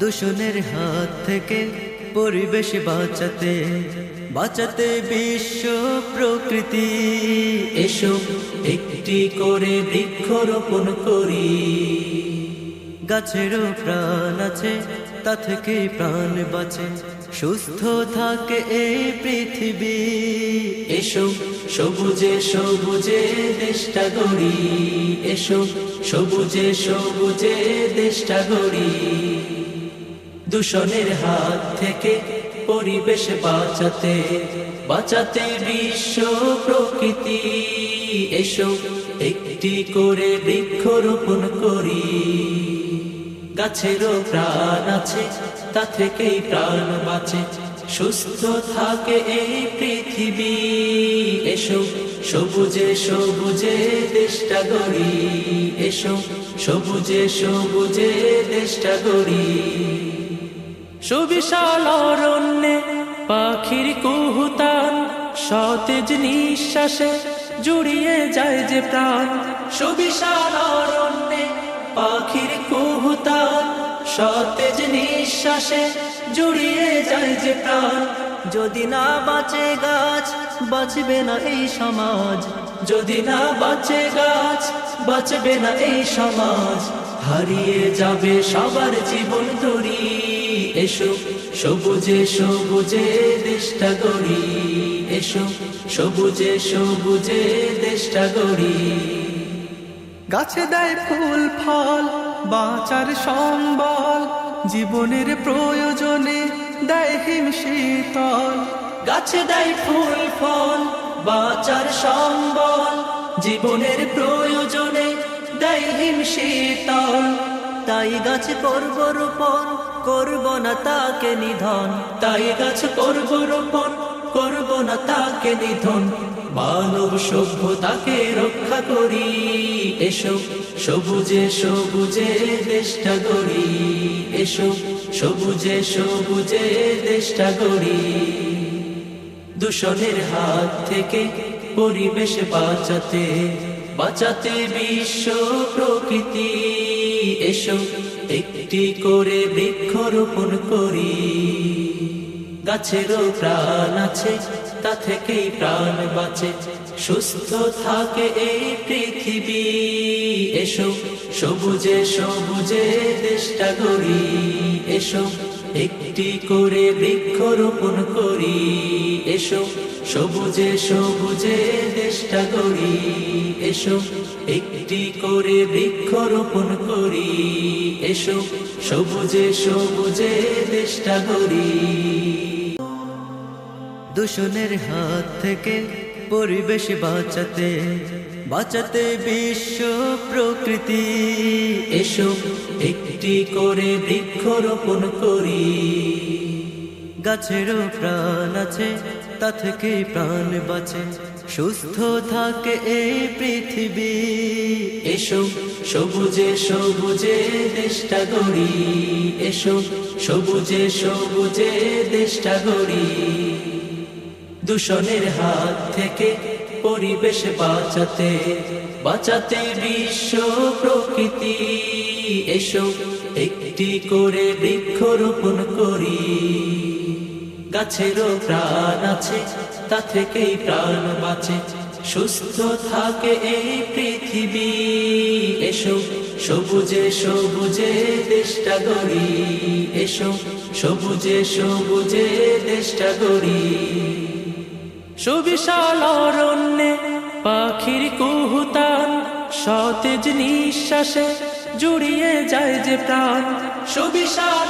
দূষণের হাত থেকে পরিবেশ বাঁচাতে বাঁচাতে বিশ্ব প্রকৃতি। এসো, একটি করে বৃক্ষরোপণ করি। গাছেরও প্রাণ আছে, তা থেকে প্রাণ বাঁচে। সুস্থ থাকে এই পৃথিবী। এসো, সবুজে সবুজে দেশটা গড়ি। এসো, সবুজে সবুজে দেশটা গড়ি। দূষণের হাত থেকে পরিবেশ বাঁচাতে বাঁচাতে বিশ্ব প্রকৃতি। এসো একটি করে বৃক্ষরোপণ করি। গাছেরও প্রাণ আছে, তা থেকেই প্রাণ বাঁচে। সুস্থ থাকে এই পৃথিবী। এসো সবুজে সবুজে দেশটা গড়ি। এসো সবুজে সবুজে দেশটা গড়ি। সুবিশাল অরণ্যে পাখির কুহুতান, সতেজ নিঃশ্বাসে জুড়িয়ে যায় যে প্রাণ। সুবিশাল অরণ্যে পাখির কুহুতান, সতেজ নিঃশ্বাসে জুড়িয়ে যায় যে প্রাণ। যদি না বাঁচে গাছ, বাঁচবে না এই সমাজ। যদি না বাঁচে গাছ, বাঁচবে না এই সমাজ। হারিয়ে যাবে সবার জীবন তরি এসো সবুজে সবুজে দেশটা গড়ি। এসো সবুজে সবুজে দেশটা গড়ি। গাছে দেয় ফুল ফল বাঁচার সম্বল। জীবনের প্রয়োজনে দেয় হিম শীতল। গাছে দেয় ফুল ফল বাঁচার সম্বল। জীবনের প্রয়োজনে দেয় হিম শীতল। তাই গাছ করব রোপণ, করব না তাকে নিধন। তাই গাছ করব রোপণ, করব না তাকে নিধন। মানব সভ্যতাকে রক্ষা করি, এসো সবুজে সবুজে দেশটা গড়ি। এসো সবুজে সবুজে দেশটা গড়ি। দূষণের হাত থেকে পরিবেশ বাঁচাতে বাঁচাতে বিশ্ব প্রকৃতি। এসো, একটি করে বৃক্ষ রোপণ করি। গাছেরও প্রাণ আছে, তা থেকেই প্রাণ বাঁচে। সুস্থ থাকে এই পৃথিবী। এসো, সবুজে সবুজে দেশটা করি এসো একটি করে বৃক্ষরোপণ করি। এসো, সবুজে সবুজে দেশটা গড়ি। এসো, একটি করে বৃক্ষরোপণ করি। এসো, সবুজে সবুজে দেশটা গড়ি। দূষণের হাত থেকে পরিবেশ বাঁচাতে বাঁচাতে বিশ্ব প্রকৃতি। এসো, একটি করে বৃক্ষরোপণ করি। গাছেরও প্রাণ আছে, তা থেকে প্রাণ বাঁচে। সুস্থ থাকে এই পৃথিবী। এসো, সবুজে সবুজে দেশটা গড়ি। এসো, সবুজে সবুজে দেশটা গড়ি। দূষণের হাত থেকে পরিবেশ বাঁচাতে বাঁচাতে বিশ্ব প্রকৃতি। এসো, একটি করে বৃক্ষরোপণ করি। গাছেরও প্রাণ আছে, তা থেকেই প্রাণ বাঁচে। সুস্থ থাকে এই পৃথিবী। এসো, সবুজে সবুজে দেশটা গড়ি। এসো, সবুজে সবুজে দেশটা গড়ি। সুবিশাল অরণ্যে পাখির কুহুতান সতেজ নিঃশ্বাসে জুড়িয়ে যায় যে প্রাণ। সুবিশাল